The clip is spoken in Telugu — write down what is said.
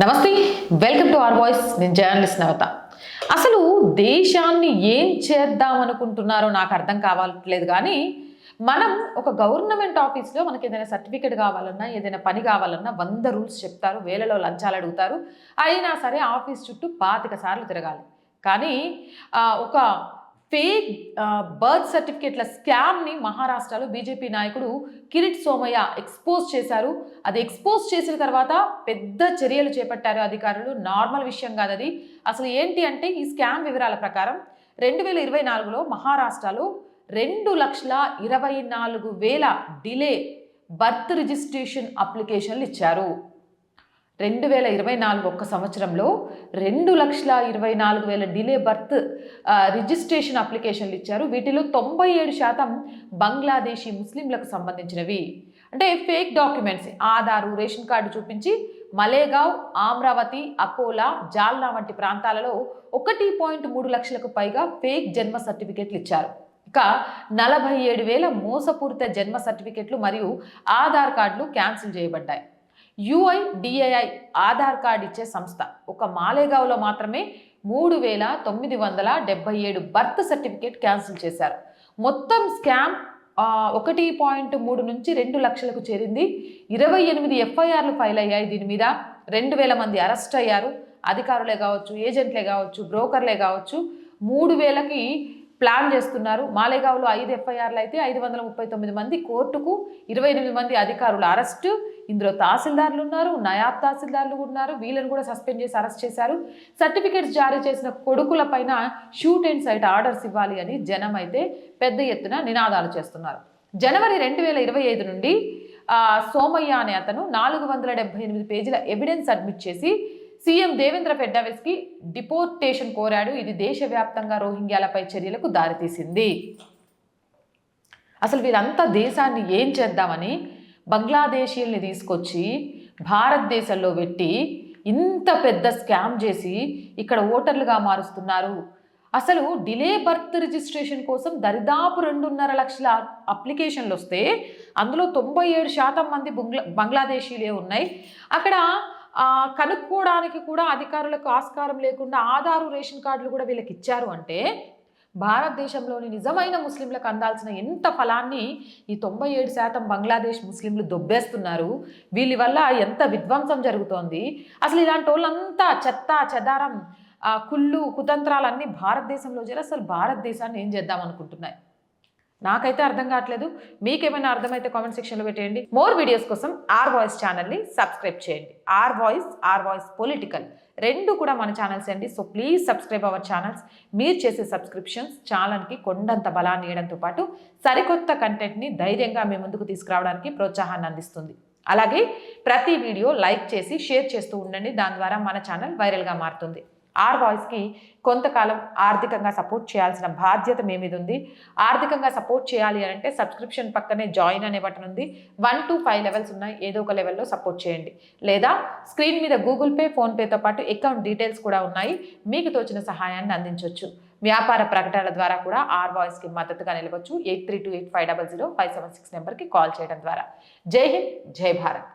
నమస్తే వెల్కమ్ టు ఆర్ వాయిస్. నేను జర్నలిస్ట్ నవత. అసలు దేశాన్ని ఏం చేద్దాం అనుకుంటున్నారో నాకు అర్థం కావట్లేదు కానీ మనం ఒక గవర్నమెంట్ ఆఫీస్లో మనకి ఏదైనా సర్టిఫికేట్ కావాలన్నా ఏదైనా పని కావాలన్నా వంద రూల్స్ చెప్తారు వేలలో లంచాలు అడుగుతారు. అయినా సరే ఆఫీస్ చుట్టూ పాతిక సార్లు తిరగాలి. కానీ ఒక ఫేక్ బర్త్ సర్టిఫికేట్ల స్కామ్ని మహారాష్ట్రలో బీజేపీ నాయకుడు కిరీట్ సోమయ్య ఎక్స్పోజ్ చేశారు. అది ఎక్స్పోజ్ చేసిన తర్వాత పెద్ద చర్యలు చేపట్టారు అధికారులు. నార్మల్ విషయం కాదు అది. అసలు ఏంటి అంటే ఈ స్కామ్ వివరాల ప్రకారం రెండు వేల ఇరవై నాలుగులో మహారాష్ట్రలో రెండు లక్షల ఇరవై నాలుగు వేల డిలే బర్త్ రిజిస్ట్రేషన్ అప్లికేషన్లు ఇచ్చారు. రెండు వేల ఇరవై నాలుగు ఒక్క సంవత్సరంలో రెండు లక్షల ఇరవై నాలుగు వేల డిలే బర్త్ రిజిస్ట్రేషన్ అప్లికేషన్లు ఇచ్చారు. వీటిలో తొంభై ఏడు శాతం బంగ్లాదేశీ ముస్లింలకు సంబంధించినవి. అంటే fake documents Aadhaar ration card చూపించి మలేగావ్ అమరావతి అకోలా జాల్నా వంటి ప్రాంతాలలో ఒకటి పాయింట్ మూడు లక్షలకు పైగా ఫేక్ జన్మ సర్టిఫికెట్లు ఇచ్చారు. ఇక నలభై ఏడు వేల మోసపూరిత జన్మ సర్టిఫికెట్లు మరియు ఆధార్ కార్డులు క్యాన్సిల్ చేయబడ్డాయి. యుఐడిఏఐ ఆధార్ కార్డు ఇచ్చే సంస్థ. ఒక మాలేగావ్లో మాత్రమే మూడు వేల తొమ్మిది వందల డెబ్బై ఏడు బర్త్ సర్టిఫికేట్ క్యాన్సిల్ చేశారు. మొత్తం స్కామ్ ఒకటి పాయింట్ మూడు నుంచి రెండు లక్షలకు చేరింది. ఇరవై ఎనిమిది ఎఫ్ఐఆర్లు ఫైల్ అయ్యాయి దీని మీద. రెండు వేల మంది అరెస్ట్ అయ్యారు. అధికారులే కావచ్చు ఏజెంట్లే కావచ్చు బ్రోకర్లే కావచ్చు. మూడు వేలకి ప్లాన్ చేస్తున్నారు. మాలేగావ్లో ఐదు ఎఫ్ఐఆర్లు అయితే ఐదు వందల ముప్పై తొమ్మిది మంది కోర్టుకు ఇరవై ఎనిమిది మంది అధికారులు అరెస్టు. ఇందులో తహసీల్దార్లు ఉన్నారు నయాబ్ తహసీల్దార్లు ఉన్నారు. వీళ్ళని కూడా సస్పెండ్ చేసి అరెస్ట్ చేశారు. సర్టిఫికేట్స్ జారీ చేసిన కొడుకుల పైన షూట్ అండ్ సైట్ ఆర్డర్స్ ఇవ్వాలి అని జనం అయితే పెద్ద ఎత్తున నినాదాలు చేస్తున్నారు. జనవరి రెండు వేల ఇరవై ఐదు నుండి సోమయ్య అనే అతను నాలుగు వందల డెబ్బై ఎనిమిది పేజీల ఎవిడెన్స్ సబ్మిట్ చేసి సీఎం దేవేంద్ర ఫెడ్నవీస్కి డిపోర్టేషన్ కోరాడు. ఇది దేశవ్యాప్తంగా రోహింగ్యాలపై చర్యలకు దారితీసింది. అసలు వీరంతా దేశాన్ని ఏం చేద్దామని బంగ్లాదేశీయుల్ని తీసుకొచ్చి భారతదేశంలో పెట్టి ఇంత పెద్ద స్కామ్ చేసి ఇక్కడ ఓటర్లుగా మారుస్తున్నారు. అసలు డిలే బర్త్ రిజిస్ట్రేషన్ కోసం దరిదాపు రెండున్నర లక్షల అప్లికేషన్లు వస్తే అందులో తొంభై ఏడు శాతం మంది బంగ్లా బంగ్లాదేశీలే ఉన్నాయి. అక్కడ కనుక్కోవడానికి కూడా అధికారులకు ఆస్కారం లేకుండా ఆధారు రేషన్ కార్డులు కూడా వీళ్ళకి ఇచ్చారు అంటే భారతదేశంలోని నిజమైన ముస్లింలకు అందాల్సిన ఎంత ఫలాన్ని ఈ తొంభై ఏడు శాతం బంగ్లాదేశ్ ముస్లింలు దొబ్బేస్తున్నారు. వీళ్ళ వల్ల ఎంత విధ్వంసం జరుగుతోంది. అసలు ఇలాంటి వాళ్ళంతా చెత్త చెదారం కుళ్ళు కుతంత్రాలన్నీ భారతదేశంలో చేరి అసలు భారతదేశాన్ని ఏం చేద్దాం అనుకుంటున్నాయి? నాకైతే అర్థం కావట్లేదు. మీకేమైనా అర్థమైతే కామెంట్ సెక్షన్లో పెట్టేయండి. మోర్ వీడియోస్ కోసం ఆర్ వాయిస్ ఛానల్ని సబ్స్క్రైబ్ చేయండి. R voice R voice political రెండు కూడా మన ఛానల్స్ అండి. So please subscribe our channels మీరు చేసే సబ్స్క్రిప్షన్స్ ఛానల్కి కొండంత బలాన్ని ఇవ్వడంతో పాటు సరికొత్త కంటెంట్ని ధైర్యంగా మీ ముందుకు తీసుకురావడానికి ప్రోత్సాహాన్ని అందిస్తుంది. అలాగే ప్రతి వీడియో లైక్ చేసి షేర్ చేస్తూ ఉండండి. దాని ద్వారా మన ఛానల్ వైరల్గా మారుతుంది. ఆర్ బాయ్స్కి కొంతకాలం ఆర్థికంగా సపోర్ట్ చేయాల్సిన బాధ్యత మీ మీద ఉంది. ఆర్థికంగా సపోర్ట్ చేయాలి అని అంటే సబ్స్క్రిప్షన్ పక్కనే జాయిన్ అనే బటన్ ఉంది. వన్ టు ఫైవ్ లెవెల్స్ ఉన్నాయి. ఏదో ఒక లెవెల్లో సపోర్ట్ చేయండి. లేదా స్క్రీన్ మీద గూగుల్ పే ఫోన్పేతో పాటు అకౌంట్ డీటెయిల్స్ కూడా ఉన్నాయి. మీకు తోచిన సహాయాన్ని అందించవచ్చు వ్యాపార ప్రకటనల ద్వారా కూడా ఆర్ బాయ్స్కి మద్దతుగా నిలవచ్చు. Eight three two eight five double zero five seven six నెంబర్కి కాల్ చేయడం ద్వారా. జై హింద్ జై భారత్.